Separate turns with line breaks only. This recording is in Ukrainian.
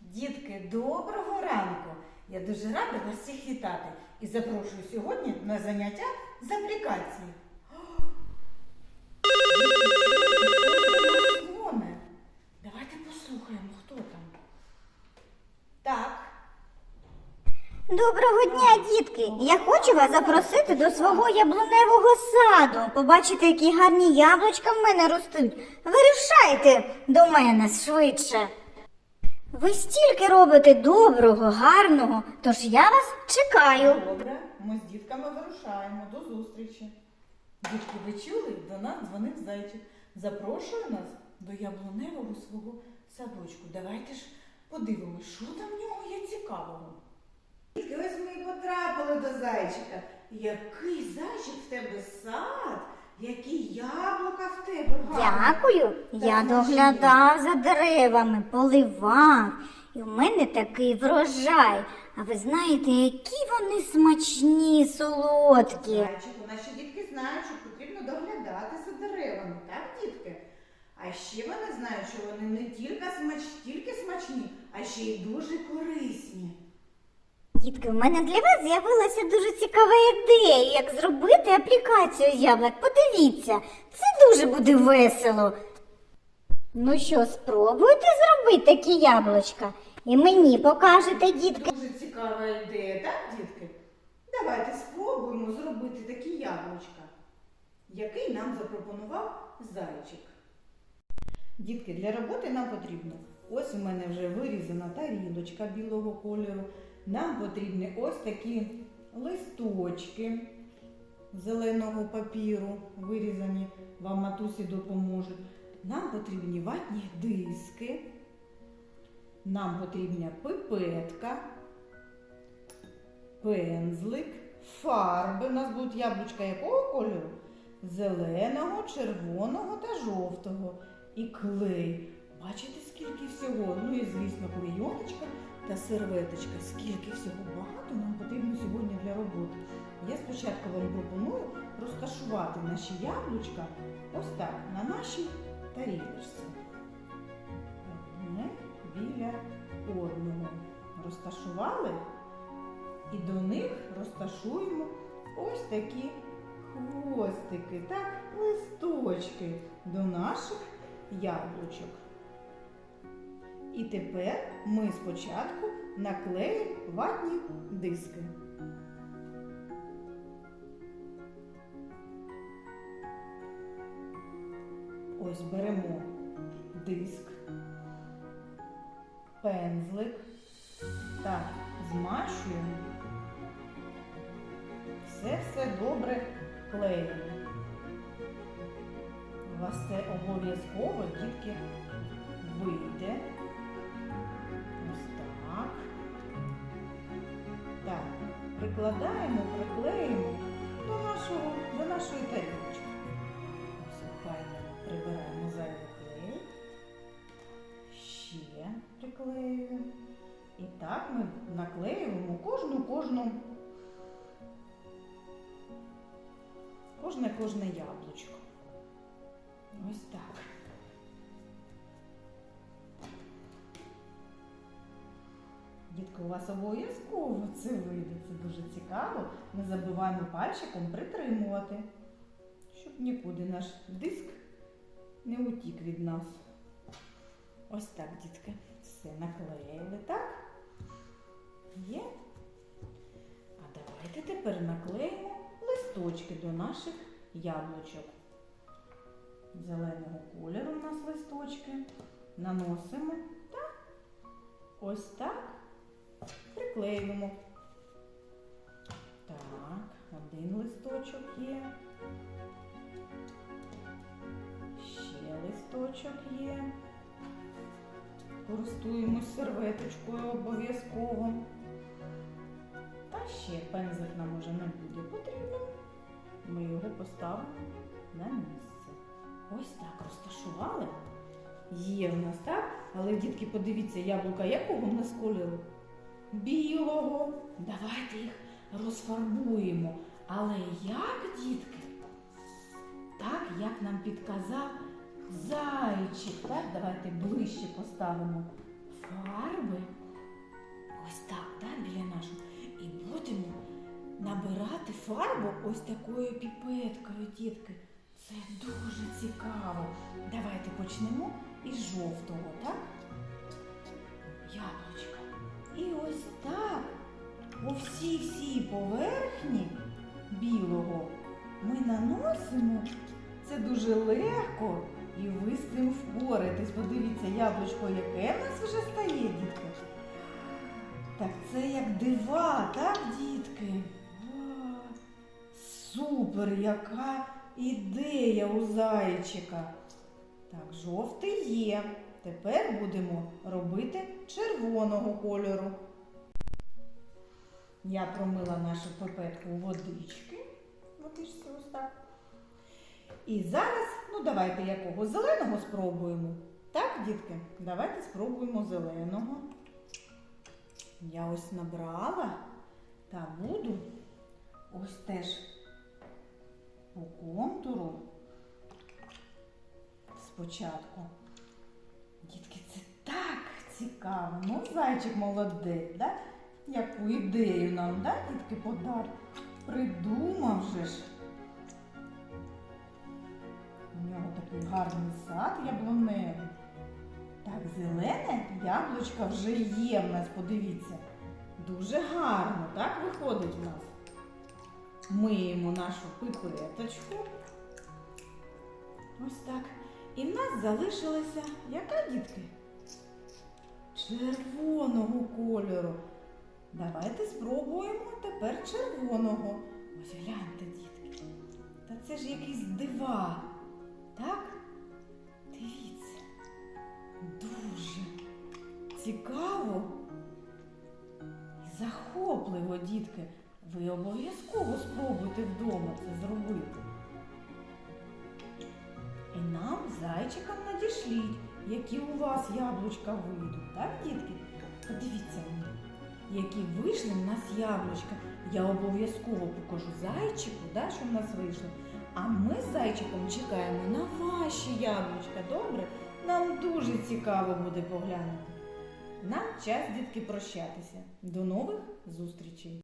Дітки, доброго ранку! Я дуже рада вас всіх вітати і запрошую сьогодні на заняття з аплікації. О! Дітки, чуєте, хто до нас дзвонить? Давайте послухаємо, хто там. Так,
Доброго дня, дітки! Я хочу вас запросити до свого яблуневого саду. Побачите, які гарні яблучка в мене ростуть. Вирушайте до мене швидше. Ви стільки робите доброго, гарного, тож я вас чекаю.
добре, ми з дітками вирушаємо. До зустрічі. Дітки, ви чули? До нас дзвонив зайчик. Запрошує нас до яблуневого свого садочку. Давайте ж подивимось, що там в нього є цікавого. Дітки, ось ми і потрапили до зайчика. Який зайчик в тебе сад, які яблука в тебе гарні.
Дякую. Я доглядав за деревами, поливав. І в мене такий врожай. А ви знаєте, які вони смачні, солодкі.
Зайчику, наші дітки знають, що потрібно доглядати за деревами, так, дітки? А ще вони знають, що вони не тільки, смач... тільки смачні, а ще й дуже корисні.
Дітки, в мене для вас з'явилася дуже цікава ідея, як зробити аплікацію яблук. Подивіться, це дуже буде весело. Ну що, спробуйте зробити такі яблучка? І мені покажете, дітки.
Дуже цікава ідея, так, дітки? Давайте спробуємо зробити такі яблучка, який нам запропонував зайчик. Дітки, для роботи нам потрібно. Ось у мене вже вирізана тарілочка білого кольору. Нам потрібні ось такі листочки зеленого папіру, вирізані, вам матусі допоможуть. Нам потрібні ватні диски. Нам потрібна пипетка, пензлик, фарби. У нас будуть яблучка якого кольору? Зеленого, червоного та жовтого. І клей. Бачите, скільки всього? Ну і, звісно, клейоночка та серветочка. Скільки всього багато нам потрібно сьогодні для роботи. Я спочатку вам пропоную розташувати наші яблучка ось так, на нашій тарілочці. Одне біля одного. Розташували і до них розташуємо ось такі хвостики, так, листочки до наших яблучок. І тепер ми спочатку наклеїмо ватні диски. Ось беремо диск, пензлик та змащуємо. Все-все добре клеїмо. У вас це обов'язково, дітки, вийде. Прикладаємо, приклеїмо до, нашого, до нашої тарілочки. Файно прибираємо зайвий клей. Ще приклеюємо. І так ми наклеюємо кожну кожну кожне кожне яблучко. Ось так. Дітки, у вас обов'язково це вийде. Це дуже цікаво. Не забуваємо пальчиком притримувати, щоб нікуди наш диск не утік від нас. Ось так, дітки. Все наклеїли, так? Є. А давайте тепер наклеїмо листочки до наших яблучок. Зеленого кольору у нас листочки. Наносимо та ось так приклеюємо. Так, один листочок є. Ще листочок є. Користуємось серветочкою обов'язково. Та ще пензлик нам уже не буде потрібно. Ми його поставимо на місце. Ось так розташували. Є в нас, так? Але, дітки, подивіться, яблука якого в нас кольору? Білого. Давайте їх розфарбуємо. Але як, дітки? Так, як нам підказав зайчик. Так, давайте ближче поставимо фарби. Ось так, так, біля нашого. І будемо набирати фарбу ось такою піпеткою, дітки. Це дуже цікаво. Давайте почнемо із жовтого, так? Яблучка. І ось так по всій всій поверхні білого ми наносимо. Це дуже легко і ви з цим впораєтесь. Подивіться, яблучко, яке в нас вже стає, дітки. Так це як дива, так, дітки? Супер, яка ідея у зайчика. Так, жовтий є. Тепер будемо робити червоного кольору. Я промила нашу пипетку водички. Водичці ось так. І зараз, ну давайте якого зеленого спробуємо. Так, дітки? Давайте спробуємо зеленого. Я ось набрала та буду ось теж по контуру спочатку. Дітки, це так цікаво. Ну, зайчик молодець, да? Яку ідею нам, да, дітки, подав? Придумав же ж. У нього такий гарний сад яблуневий. Так, зелене яблучко вже є в нас, подивіться. Дуже гарно, так виходить в нас. Миємо нашу пипеточку. Ось так. І в нас залишилася яка, дітки? Червоного кольору. Давайте спробуємо тепер червоного. Ось гляньте, дітки. Та це ж якісь дива. Так? Дивіться. Дуже цікаво і захопливо, дітки. Ви обов'язково спробуйте вдома це зробити. Надішліть, які у вас яблучка вийдуть, так, дітки? Подивіться мені, які вийшли в нас яблучка. Я обов'язково покажу зайчику, да, що в нас вийшло. А ми з зайчиком чекаємо на ваші яблучка, добре? Нам дуже цікаво буде поглянути. Нам час, дітки, прощатися. До нових зустрічей!